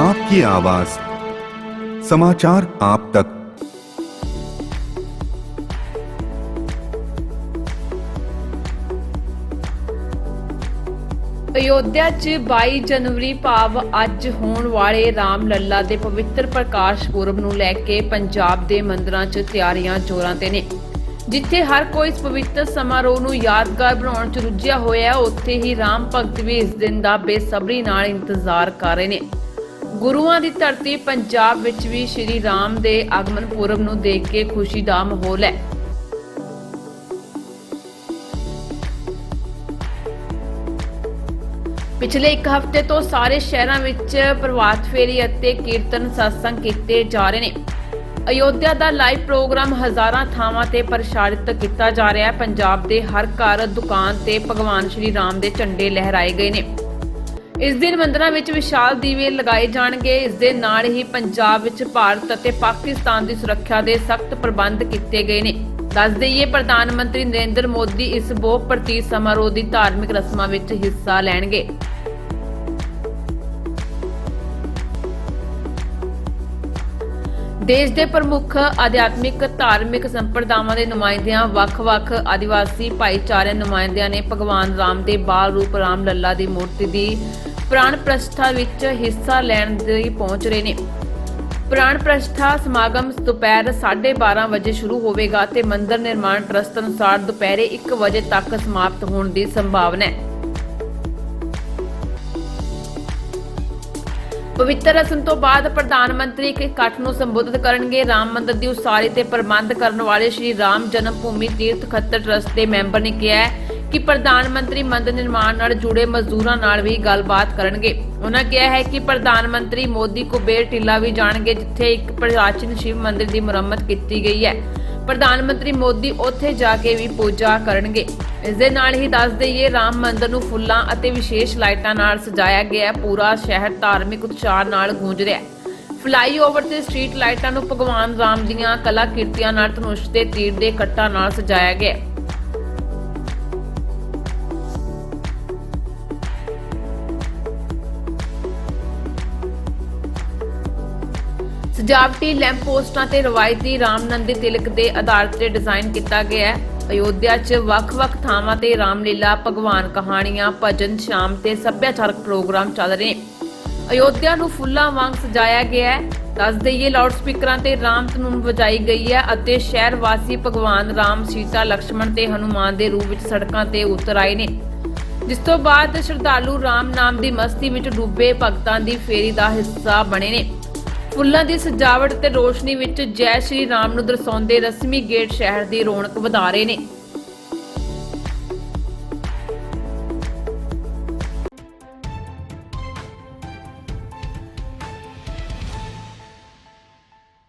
आपकी आवाज समाचार आप तक ਅਯੋਧਿਆ 'ਚ 22 ਜਨਵਰੀ ਭਾਵ ਅੱਜ ਹੋਣ ਵਾਲੇ ਰਾਮ ਲੱਲਾ ਦੇ ਪਵਿੱਤਰ ਪ੍ਰਕਾਸ਼ ਪੁਰਬ ਨੂੰ ਲੈ ਕੇ ਪੰਜਾਬ ਦੇ ਮੰਦਰਾਂ 'ਚ ਤਿਆਰੀਆਂ ਜ਼ੋਰਾਂ ਤੇ ਨੇ ਜਿੱਥੇ ਹਰ ਕੋਈ ਇਸ ਪਵਿੱਤਰ ਸਮਾਰੋਹ ਨੂੰ ਯਾਦਗਾਰ ਬਣਾਉਣ 'ਚ ਰੁੱਝਿਆ ਹੋਇਆ ਹੈ ਉੱਥੇ ਹੀ ਰਾਮ ਭਗਤ ਵੀ ਇਸ ਦਿਨ ਦਾ ਬੇਸਬਰੀ ਨਾਲ ਇੰਤਜ਼ਾਰ ਕਰ ਰਹੇ ਨੇ ਗੁਰੂਆਂ ਦੀ ਧਰਤੀ ਪੰਜਾਬ ਵਿੱਚ ਵੀ ਸ਼੍ਰੀ ਰਾਮ ਦੇ ਆਗਮਨ ਪੁਰਬ ਨੂੰ ਦੇਖ ਕੇ ਖੁਸ਼ੀ ਦਾ ਮਾਹੌਲ ਹੈ। ਪਿਛਲੇ ਇੱਕ ਹਫ਼ਤੇ ਤੋਂ ਸਾਰੇ ਸ਼ਹਿਰਾਂ ਵਿੱਚ ਪ੍ਰਵਾਤ ਫੇਰੀ ਅਤੇ ਕੀਰਤਨ satsang ਕੀਤੇ ਜਾ ਰਹੇ ਨੇ। ਅਯੋਧਿਆ ਦਾ ਲਾਈਵ ਪ੍ਰੋਗਰਾਮ ਹਜ਼ਾਰਾਂ ਥਾਵਾਂ ਤੇ ਪ੍ਰਸਾਰਿਤ ਕੀਤਾ ਜਾ ਰਿਹਾ ਹੈ। ਪੰਜਾਬ ਦੇ ਹਰ ਘਰ, ਦੁਕਾਨ ਤੇ ਭਗਵਾਨ ਸ਼੍ਰੀ ਰਾਮ ਦੇ ਝੰਡੇ ਲਹਿਰਾਏ ਗਏ ਨੇ। ਇਸ ਦਿਨ ਮੰਦਰਾਂ ਵਿੱਚ ਵਿਸ਼ਾਲ ਦੀਵੇ ਲਗਾਏ ਜਾਣਗੇ। ਇਸ ਦੇ ਨਾਲ ਹੀ ਪੰਜਾਬ ਵਿੱਚ ਭਾਰਤ ਅਤੇ ਪਾਕਿਸਤਾਨ ਦੀ ਸੁਰੱਖਿਆ ਦੇ ਸਖਤ ਪ੍ਰਬੰਧ ਕੀਤੇ ਗਏ ਨੇ। ਦੱਸ ਦੇਈਏ, ਪ੍ਰਧਾਨ ਮੰਤਰੀ ਨਰਿੰਦਰ ਮੋਦੀ ਇਸ ਬਹੁ ਪ੍ਰਤੀ ਸਮਾਰੋਹ ਦੀ ਧਾਰਮਿਕ ਰਸਮਾਂ ਵਿੱਚ ਹਿੱਸਾ ਲੈਣਗੇ। ਦੇਸ਼ ਦੇ ਪ੍ਰਮੁੱਖ ਅਧਿਆਤਮਿਕ ਧਾਰਮਿਕ ਸੰਪਰਦਾਵਾਂ ਦੇ ਨੁਮਾਇੰਦਿਆਂ, ਵੱਖ-ਵੱਖ ਆਦੀਵਾਸੀ ਭਾਈਚਾਰਿਆਂ ਨੁਮਾਇੰਦਿਆਂ ਨੇ ਭਗਵਾਨ ਰਾਮ ਦੇ ਬਾਲ ਰੂਪ ਰਾਮ ਲੱਲਾ ਦੀ ਮੂਰਤੀ ਦੀ ਪ੍ਰਾਣ ਪ੍ਰਸਥਾ ਵਿੱਚ ਹਿੱਸਾ ਲੈਣ ਲਈ ਪਹੁੰਚ ਰਹੇ ਨੇ। ਪ੍ਰਾਣ ਪ੍ਰਸਥਾ ਸਮਾਗਮ ਦੁਪਹਿਰ 12:30 ਵਜੇ ਸ਼ੁਰੂ ਹੋਵੇਗਾ ਤੇ ਮੰਦਿਰ ਨਿਰਮਾਣ ਟਰਸਟ ਅਨੁਸਾਰ ਦੁਪਹਿਰੇ 1 ਵਜੇ ਤੱਕ ਸਮਾਪਤ ਹੋਣ ਦੀ ਸੰਭਾਵਨਾ ਹੈ। ਪਵਿੱਤਰ ਰਸਮ ਤੋਂ ਬਾਅਦ ਪ੍ਰਧਾਨ ਮੰਤਰੀ ਇੱਕ ਇਕੱਠ ਨੂੰ ਸੰਬੋਧਿਤ ਕਰਨਗੇ। ਰਾਮ ਮੰਦਿਰ ਦੀ ਉਸਾਰੀ ਤੇ ਪ੍ਰਬੰਧ ਕਰਨ ਵਾਲੇ ਸ਼੍ਰੀ ਰਾਮ ਜਨਮ ਭੂਮੀ ਤੀਰਥ ਖੱਤਰ ਟਰਸਟ ਦੇ ਮੈਂਬਰ ਨੇ ਕਿਹਾ ਹੈ ਕਿ ਪ੍ਰਧਾਨ ਮੰਤਰੀ ਮੰਦਿਰ ਨਿਰਮਾਣ ਨਾਲ ਜੁੜੇ ਮਜ਼ਦੂਰਾਂ ਨਾਲ ਵੀ ਗੱਲਬਾਤ ਕਰਨਗੇ। ਉਹਨਾਂ ਕਿਹਾ ਹੈ ਕਿ ਪ੍ਰਧਾਨ ਮੰਤਰੀ ਮੋਦੀ ਕੁਬੇਰ ਟਿੱਲਾ ਵੀ ਜਾਣਗੇ, ਜਿੱਥੇ ਇੱਕ ਪ੍ਰਾਚੀਨ ਸ਼ਿਵ ਮੰਦਿਰ ਦੀ ਮੁਰੰਮਤ ਕੀਤੀ ਗਈ ਹੈ। ਪ੍ਰਧਾਨ ਮੰਤਰੀ ਮੋਦੀ ਉੱਥੇ ਜਾ ਕੇ ਵੀ ਪੂਜਾ ਕਰਨਗੇ। ਇਸ ਦੇ ਨਾਲ ਹੀ ਦੱਸ ਦਈਏ, ਰਾਮ ਮੰਦਿਰ ਨੂੰ ਫੁੱਲਾਂ ਅਤੇ ਵਿਸ਼ੇਸ਼ ਲਾਈਟਾਂ ਨਾਲ ਸਜਾਇਆ ਗਿਆ ਪੂਰਾ ਸ਼ਹਿਰ ਧਾਰਮਿਕ ਉਤਸ਼ਾਹ ਨਾਲ ਗੂੰਜ ਰਿਹਾ ਫਲਾਈਓਵਰ ਤੇ ਸਟਰੀਟ ਲਾਈਟਾਂ ਨੂੰ ਭਗਵਾਨ ਰਾਮ ਦੀਆਂ ਕਲਾ ਕਿਰਤੀਆਂ ਨਾਲ ਧਨੁਸ਼ ਤੇ ਤੀਰ ਦੇ ਕੱਟਾਂ ਨਾਲ ਸਜਾਇਆ ਗਿਆ ਸਜਾਵਟੀ ਲੈਂਪ ਪੋਸਟਾਂ ਤੇ ਰਵਾਇਤੀ ਰਾਮਨੰਦੀ ਤਿਲਕ ਦੇ ਆਧਾਰ ਤੇ ਡਿਜ਼ਾਈਨ ਕੀਤਾ ਗਿਆ ਹੈ। ਅਯੋਧਿਆ 'ਚ ਵੱਖ-ਵੱਖ ਥਾਵਾਂ ਤੇ ਰਾਮਲੀਲਾ, ਭਗਵਾਨ ਕਹਾਣੀਆਂ, ਭਜਨ ਸ਼ਾਮ ਤੇ ਸੱਭਿਆਚਾਰਕ ਪ੍ਰੋਗਰਾਮ ਚੱਲ ਰਹੇ। ਨੇ ਅਯੋਧਿਆ ਨੂੰ ਫੁੱਲਾਂ ਵਾਂਗ ਸਜਾਇਆ ਗਿਆ ਹੈ। ਦੱਸ ਦਈਏ ਲਾਊਡ ਸਪੀਕਰਾਂ ਤੇ ਰਾਮ ਧਨੁਨ ਵਜਾਈ ਗਈ ਹੈ ਅਤੇ ਸ਼ਹਿਰ ਵਾਸੀ ਭਗਵਾਨ ਰਾਮ, ਸੀਤਾ, ਲਕਸ਼ਮਣ ਤੇ ਹਨੂਮਾਨ ਦੇ ਰੂਪ ਵਿੱਚ ਸੜਕਾਂ ਤੇ ਉਤਰ ਆਏ ਨੇ। ਜਿਸ ਤੋਂ ਬਾਅਦ ਸ਼ਰਧਾਲੂ ਰਾਮ ਨਾਮ ਦੀ ਮਸਤੀ ਵਿੱਚ ਡੁੱਬੇ ਭਗਤਾਂ ਦੀ ਫੇਰੀ ਦਾ ਹਿੱਸਾ ਬਣੇ ਨੇ। ਫੁੱਲਾਂ ਦੀ ਸਜਾਵਟ ਤੇ ਰੋਸ਼ਨੀ ਵਿੱਚ ਜੈ ਸ਼੍ਰੀ ਰਾਮ ਨੂੰ ਦਰਸਾਉਂਦੇ ਰਸਮੀ ਗੇਟ ਸ਼ਹਿਰ ਦੀ ਰੌਣਕ ਵਧਾ ਰਹੇ ਨੇ।